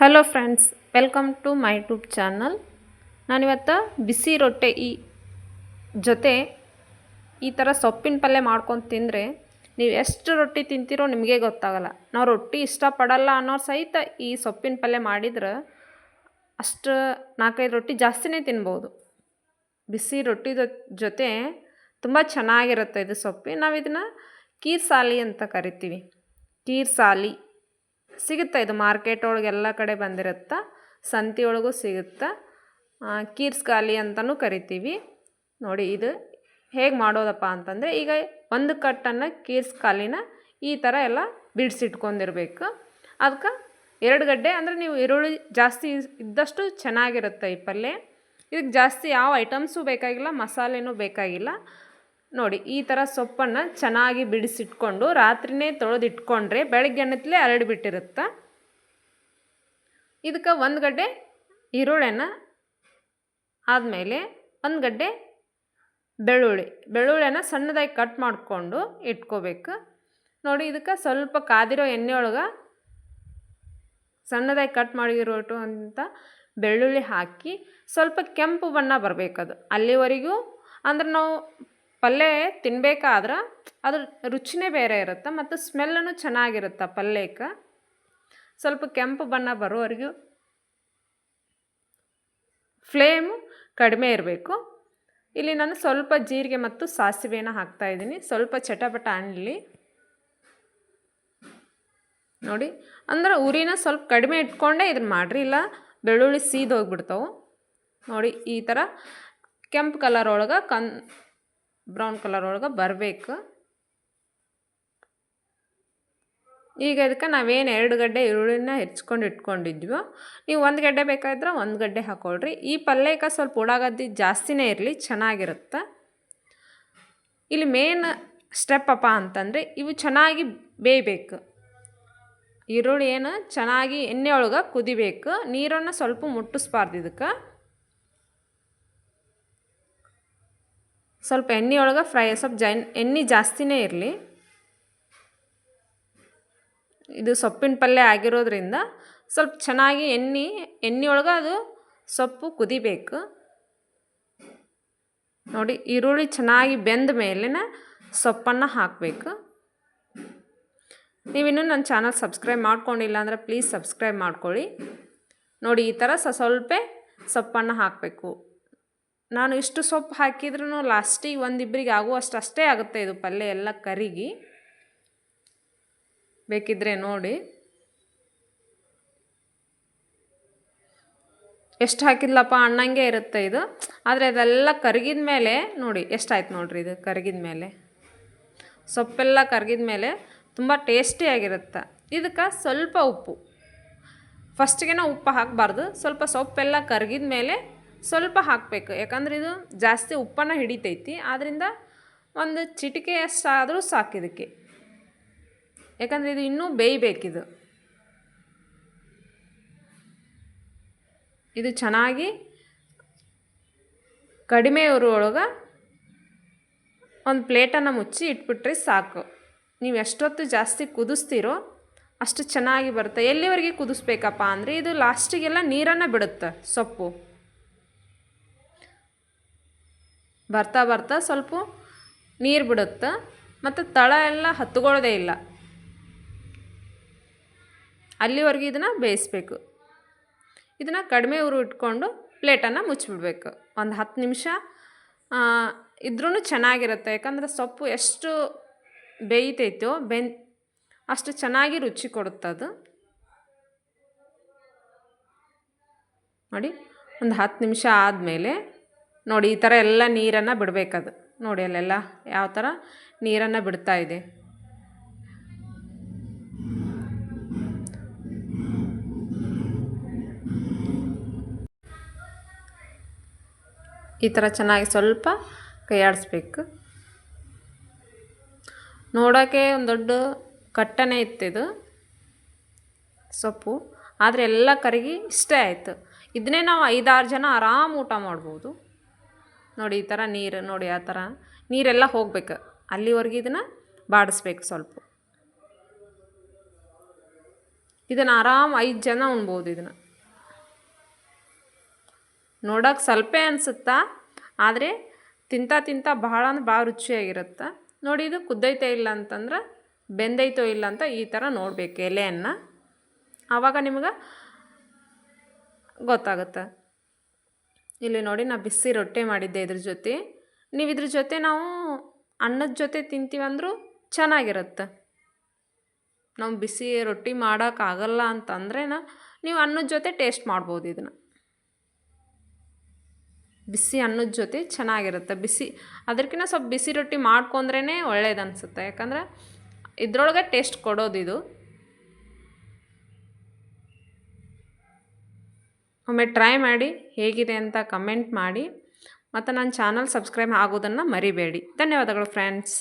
Hello friends welcome to my YouTube channel ನಾನಿವತ್ತು ಬಿಸಿ ರೊಟ್ಟೆ ಈ ಜೊತೆ ಈ ಥರ ಸೊಪ್ಪಿನ ಪಲ್ಯ ಮಾಡ್ಕೊಂಡು ತಿಂದರೆ ನೀವು ಎಷ್ಟು ರೊಟ್ಟಿ ತಿಂತೀರೋ ನಿಮಗೆ ಗೊತ್ತಾಗಲ್ಲ. ನಾವು ರೊಟ್ಟಿ ಇಷ್ಟಪಡಲ್ಲ ಅನ್ನೋರು ಸಹಿತ ಈ ಸೊಪ್ಪಿನ ಪಲ್ಯ ಮಾಡಿದ್ರೆ ಅಷ್ಟು ನಾಲ್ಕೈದು ರೊಟ್ಟಿ ಜಾಸ್ತಿನೇ ತಿನ್ಬೋದು. ಬಿಸಿ ರೊಟ್ಟಿ ಜೊತೆ ತುಂಬ ಚೆನ್ನಾಗಿರುತ್ತೆ ಇದು ಸೊಪ್ಪಿ. ನಾವು ಇದನ್ನು ಕೀರ್ಸಾಲಿ ಅಂತ ಕರಿತೀವಿ. ಕೀರ್ಸಾಲಿ. ಸಿಗುತ್ತೆ ಇದು ಮಾರ್ಕೆಟ್ ಒಳಗೆ ಎಲ್ಲ ಕಡೆ ಬಂದಿರುತ್ತೆ? ಸಂತಿ ಒಳಗೂ ಸಿಗುತ್ತೆ? ಕೀರ್ಸ್ಕಾಲಿ ಅಂತಲೂ ಕರಿತೀವಿ. ನೋಡಿ, ಇದು ಹೇಗೆ ಮಾಡೋದಪ್ಪ ಅಂತಂದರೆ, ಈಗ ಒಂದು ಕಟ್ಟನ್ನು ಕೀರ್ಸ್ಕಾಲಿನ ಈ ಥರ ಎಲ್ಲ ಬಿಡಿಸಿಟ್ಕೊಂಡಿರ್ಬೇಕು ಅದಕ್ಕೆ ಎರಡು ಗಡ್ಡೆ, ಅಂದರೆ ನೀವು ಈರುಳ್ಳಿ ಜಾಸ್ತಿ ಇದ್ದಷ್ಟು ಚೆನ್ನಾಗಿರುತ್ತೆ ಈ ಪಲ್ಯ. ಇದಕ್ಕೆ ಜಾಸ್ತಿ ಯಾವ ಐಟಮ್ಸು ಬೇಕಾಗಿಲ್ಲ, ಮಸಾಲೆನೂ ಬೇಕಾಗಿಲ್ಲ. ನೋಡಿ, ಈ ಥರ ಸೊಪ್ಪನ್ನು ಚೆನ್ನಾಗಿ ಬಿಡಿಸಿಟ್ಕೊಂಡು ರಾತ್ರಿನೇ ತೊಳೆದಿಟ್ಕೊಂಡ್ರೆ ಬೆಳಗ್ಗೆ ಅನ್ನತ್ಲೇ ಹರಡಿ ಬಿಟ್ಟಿರುತ್ತೆ? ಇದಕ್ಕೆ ಒಂದು ಗಡ್ಡೆ ಈರುಳ್ಳಿನ ಆದಮೇಲೆ ಒಂದು ಗಡ್ಡೆ ಬೆಳ್ಳುಳ್ಳಿ. ಬೆಳ್ಳುಳ್ಳಿಯನ್ನು ಸಣ್ಣದಾಗಿ ಕಟ್ ಮಾಡಿಕೊಂಡು ಇಟ್ಕೋಬೇಕು. ನೋಡಿ, ಇದಕ್ಕೆ ಸ್ವಲ್ಪ ಕಾದಿರೋ ಎಣ್ಣೆ ಒಳಗೆ ಸಣ್ಣದಾಗಿ ಕಟ್ ಮಾಡಿರೋಟು ಅಂತ ಬೆಳ್ಳುಳ್ಳಿ ಹಾಕಿ ಸ್ವಲ್ಪ ಕೆಂಪು ಬಣ್ಣ ಬರಬೇಕದು. ಅಲ್ಲಿವರೆಗೂ ಅಂದ್ರೆ ನಾವು ಪಲ್ಯ ತಿನ್ಬೇಕಾದ್ರೆ ಅದ್ರ ರುಚಿನೇ ಬೇರೆ ಇರುತ್ತೆ, ಮತ್ತು ಸ್ಮೆಲ್ಲೂ ಚೆನ್ನಾಗಿರುತ್ತೆ ಪಲ್ಯಕ್ಕೆ ಸ್ವಲ್ಪ ಕೆಂಪು ಬಣ್ಣ ಬರೋವರೆಗೂ ಫ್ಲೇಮು ಕಡಿಮೆ ಇರಬೇಕು. ಇಲ್ಲಿ ನಾನು ಸ್ವಲ್ಪ ಜೀರಿಗೆ ಮತ್ತು ಸಾಸಿವೆನ ಹಾಕ್ತಾಯಿದ್ದೀನಿ ಸ್ವಲ್ಪ ಚಟಪಟ ಅನ್ನಲಿ ನೋಡಿ, ಅಂದ್ರೆ ಉರಿನ ಸ್ವಲ್ಪ ಕಡಿಮೆ ಇಟ್ಕೊಂಡೇ ಇದನ್ನು ಮಾಡಿರಿ, ಇಲ್ಲ ಬೆಳ್ಳುಳ್ಳಿ ಸೀದೋಗ್ಬಿಡ್ತಾವೆ. ನೋಡಿ, ಈ ಥರ ಕೆಂಪು ಕಲರ್ ಒಳಗೆ ಕನ್ ಬ್ರೌನ್ ಕಲರ್ ಒಳಗೆ ಬರಬೇಕು. ಈಗ ಇದಕ್ಕೆ ನಾವೇನು ಎರಡು ಗಡ್ಡೆ ಈರುಳ್ಳಿನ ಹೆಚ್ಕೊಂಡು ಇಟ್ಕೊಂಡಿದ್ವೋ, ನೀವು ಒಂದು ಗಡ್ಡೆ ಬೇಕಾದ್ರೆ ಒಂದು ಗಡ್ಡೆ ಹಾಕೊಳ್ರಿ. ಈ ಪಲ್ಯಕ್ಕೆ ಸ್ವಲ್ಪ ಉಳ್ಳಾಗಡ್ಡಿ ಜಾಸ್ತಿನೇ ಇರಲಿ, ಚೆನ್ನಾಗಿರುತ್ತೆ. ಇಲ್ಲಿ ಮೇನ್ ಸ್ಟೆಪ್ ಅಪ್ಪ ಅಂತಂದರೆ ಇವು ಚೆನ್ನಾಗಿ ಬೇಯಬೇಕು. ಈರುಳ್ಳಿ ಏನು ಚೆನ್ನಾಗಿ ಎಣ್ಣೆ ಒಳಗೆ ಕುದಿಬೇಕು. ನೀರನ್ನು ಸ್ವಲ್ಪ ಮುಟ್ಟಿಸ್ಬಾರ್ದು ಇದಕ್ಕೆ. ಸ್ವಲ್ಪ ಎಣ್ಣೆ ಒಳಗೆ ಫ್ರೈ, ಸ್ವಲ್ಪ ಜೈನ್, ಎಣ್ಣೆ ಜಾಸ್ತಿನೇ ಇರಲಿ. ಇದು ಸೊಪ್ಪಿನ ಪಲ್ಯ ಆಗಿರೋದ್ರಿಂದ ಸ್ವಲ್ಪ ಚೆನ್ನಾಗಿ ಎಣ್ಣೆ ಎಣ್ಣೆ ಒಳಗೆ ಅದು ಸೊಪ್ಪು ಕುದಿಬೇಕು. ನೋಡಿ, ಈರುಳ್ಳಿ ಚೆನ್ನಾಗಿ ಬೆಂದ ಮೇಲಿನ ಸೊಪ್ಪನ್ನು ಹಾಕಬೇಕು. ನೀವಿನ್ನೂ ನನ್ನ ಚಾನಲ್ ಸಬ್ಸ್ಕ್ರೈಬ್ ಮಾಡ್ಕೊಂಡಿಲ್ಲ ಅಂದರೆ ಪ್ಲೀಸ್ ಸಬ್ಸ್ಕ್ರೈಬ್ ಮಾಡ್ಕೊಳ್ಳಿ. ನೋಡಿ, ಈ ಥರ ಸ, ಸ್ವಲ್ಪ ಸೊಪ್ಪನ್ನು ಹಾಕಬೇಕು. ನಾನು ಇಷ್ಟು ಸೊಪ್ಪು ಹಾಕಿದ್ರೂ ಲಾಸ್ಟಿಗೆ ಒಂದಿಬ್ಬರಿಗೆ ಆಗುವಷ್ಟು ಅಷ್ಟೇ ಆಗುತ್ತೆ ಇದು ಪಲ್ಯ ಎಲ್ಲ ಕರಿಗಿ. ಬೇಕಿದ್ರೆ ನೋಡಿ. ಎಷ್ಟು ಹಾಕಿದ್ಲಪ್ಪ? ಅಣ್ಣಂಗೆ ಇರುತ್ತೆ ಇದು. ಆದರೆ ಅದೆಲ್ಲ ಕರಗಿದ ಮೇಲೆ ನೋಡಿ, ಎಷ್ಟಾಯ್ತು ನೋಡ್ರಿ ಇದು ಕರಗಿದ ಮೇಲೆ ಸೊಪ್ಪೆಲ್ಲ ಕರಗಿದ ಮೇಲೆ ತುಂಬ ಟೇಸ್ಟಿಯಾಗಿರುತ್ತೆ ಇದಕ್ಕೆ ಸ್ವಲ್ಪ ಉಪ್ಪು. ಫಸ್ಟಿಗೆನ ಉಪ್ಪು ಹಾಕಬಾರ್ದು. ಸ್ವಲ್ಪ ಸೊಪ್ಪೆಲ್ಲ ಕರಗಿದ ಮೇಲೆ ಸ್ವಲ್ಪ ಹಾಕಬೇಕು. ಯಾಕಂದ್ರೆ ಇದು ಜಾಸ್ತಿ ಉಪ್ಪನ್ನು ಹಿಡಿತೈತಿ. ಆದ್ದರಿಂದ ಒಂದು ಚಿಟಿಕೆ ಅಷ್ಟಾದರೂ ಸಾಕು ಇದಕ್ಕೆ. ಯಾಕಂದರೆ ಇದು ಇನ್ನೂ ಬೇಯಬೇಕಿದು. ಇದು ಚೆನ್ನಾಗಿ ಕಡಿಮೆ ಒಳಗೆ ಒಂದು ಪ್ಲೇಟನ್ನು ಮುಚ್ಚಿ ಇಟ್ಬಿಟ್ರೆ ಸಾಕು. ನೀವು ಎಷ್ಟೊತ್ತು ಜಾಸ್ತಿ ಕುದಿಸ್ತೀರೋ ಅಷ್ಟು ಚೆನ್ನಾಗಿ ಬರುತ್ತೆ. ಎಲ್ಲಿವರೆಗೆ ಕುದಿಸ್ಬೇಕಪ್ಪ ಅಂದರೆ ಇದು ಲಾಸ್ಟಿಗೆಲ್ಲ ನೀರನ್ನು ಬಿಡುತ್ತೆ ಸೊಪ್ಪು. ಬರ್ತಾ ಬರ್ತಾ ಸ್ವಲ್ಪ ನೀರು ಬಿಡುತ್ತೆ. ಮತ್ತು ತಳ ಎಲ್ಲ ಹತ್ಕೊಳ್ಳೋದೇ ಇಲ್ಲ. ಅಲ್ಲಿವರೆಗೆ ಇದನ್ನು ಬೇಯಿಸ್ಬೇಕು. ಇದನ್ನು ಕಡಿಮೆ ಉರು ಇಟ್ಕೊಂಡು ಪ್ಲೇಟನ್ನು ಮುಚ್ಚಿಬಿಡ್ಬೇಕು ಒಂದು ಹತ್ತು ನಿಮಿಷ ಇದ್ರೂ ಚೆನ್ನಾಗಿರುತ್ತೆ. ಯಾಕಂದರೆ ಸೊಪ್ಪು ಎಷ್ಟು ಬೇಯ್ತೈತೋ, ಬೆನ್, ಅಷ್ಟು ಚೆನ್ನಾಗಿ ರುಚಿ ಕೊಡುತ್ತೆ ಅದು. ನೋಡಿ, ಒಂದು ಹತ್ತು ನಿಮಿಷ ಆದಮೇಲೆ ನೋಡಿ, ಈ ಥರ ಎಲ್ಲ ನೀರನ್ನು ಬಿಡಬೇಕದು. ನೋಡಿ, ಅಲ್ಲೆಲ್ಲ ಯಾವ ಥರ ನೀರನ್ನು ಬಿಡ್ತಾ ಇದೆ. ಈ ಥರ ಚೆನ್ನಾಗಿ ಸ್ವಲ್ಪ ಕೈಯಾಡಿಸ್ಬೇಕು. ನೋಡೋಕ್ಕೆ ಒಂದು ದೊಡ್ಡ ಕಟ್ಟನೆ ಇತ್ತಿದು ಸೊಪ್ಪು. ಆದರೆ ಎಲ್ಲ ಕರಗಿ ಇಷ್ಟೇ ಆಯಿತು. ಇದನ್ನೇ ನಾವು ಐದಾರು ಜನ ಆರಾಮ ಊಟ ಮಾಡ್ಬೋದು. ನೋಡಿ ಈ ಥರ ನೀರು, ನೋಡಿ ಆ ಥರ. ನೀರೆಲ್ಲ ಹೋಗ್ಬೇಕು. ಅಲ್ಲಿವರೆಗೆ ಇದನ್ನು ಬಾಡಿಸ್ಬೇಕು ಸ್ವಲ್ಪ. ಇದನ್ನು ಆರಾಮ್ ಐದು ಜನ ಉಣ್ಬೋದು ಇದನ್ನು. ನೋಡೋಕೆ ಸ್ವಲ್ಪ ಅನಿಸುತ್ತಾ? ಆದರೆ ತಿಂತ ತಿಂತ ಅಂದ್ರೆ ಭಾಳ ರುಚಿಯಾಗಿರುತ್ತೆ. ನೋಡಿ ಇದು ಕುದ್ದೈತೆ ಇಲ್ಲ ಅಂತಂದ್ರೆ ಬೆಂದೈತೋ ಇಲ್ಲ ಅಂತ ಈ ಥರ ನೋಡಬೇಕು ಎಲೆಯನ್ನು. ಆವಾಗ ನಿಮ್ಗೆ ಗೊತ್ತಾಗುತ್ತೆ. ಇಲ್ಲಿ ನೋಡಿ ನಾ ಬಿಸಿ ರೊಟ್ಟಿ ಮಾಡಿದ್ದೆ ಇದ್ರ ಜೊತೆ. ನೀವು ಇದ್ರ ಜೊತೆ ನಾವು ಅನ್ನದ ಜೊತೆ ತಿಂತೀವಂದ್ರೂ ಚೆನ್ನಾಗಿರುತ್ತೆ. ನಾವು ಬಿಸಿ ರೊಟ್ಟಿ ಮಾಡೋಕ್ಕಾಗಲ್ಲ ಅಂತಂದ್ರೆ ನೀವು ಅನ್ನದ ಜೊತೆ ಟೇಸ್ಟ್ ಮಾಡ್ಬೋದು ಇದನ್ನು ಬಿಸಿ ಅನ್ನದ ಜೊತೆ ಚೆನ್ನಾಗಿರುತ್ತೆ. ಬಿಸಿ ಅದಕ್ಕಿಂತ ಸ್ವಲ್ಪ ಬಿಸಿ ರೊಟ್ಟಿ ಮಾಡ್ಕೊಂಡ್ರೇ ಒಳ್ಳೇದು ಅನಿಸುತ್ತೆ. ಯಾಕಂದ್ರೆ ಇದ್ರೊಳಗೆ ಟೇಸ್ಟ್ ಕೊಡೋದು ಇದು. ಒಮ್ಮೆ ಟ್ರೈ ಮಾಡಿ ಹೇಗಿದೆ ಅಂತ ಕಮೆಂಟ್ ಮಾಡಿ ಮತ್ತು ನನ್ನ ಚಾನಲ್ ಸಬ್ಸ್ಕ್ರೈಬ್ ಆಗೋದನ್ನು ಮರಿಬೇಡಿ. ಧನ್ಯವಾದಗಳು ಫ್ರೆಂಡ್ಸ್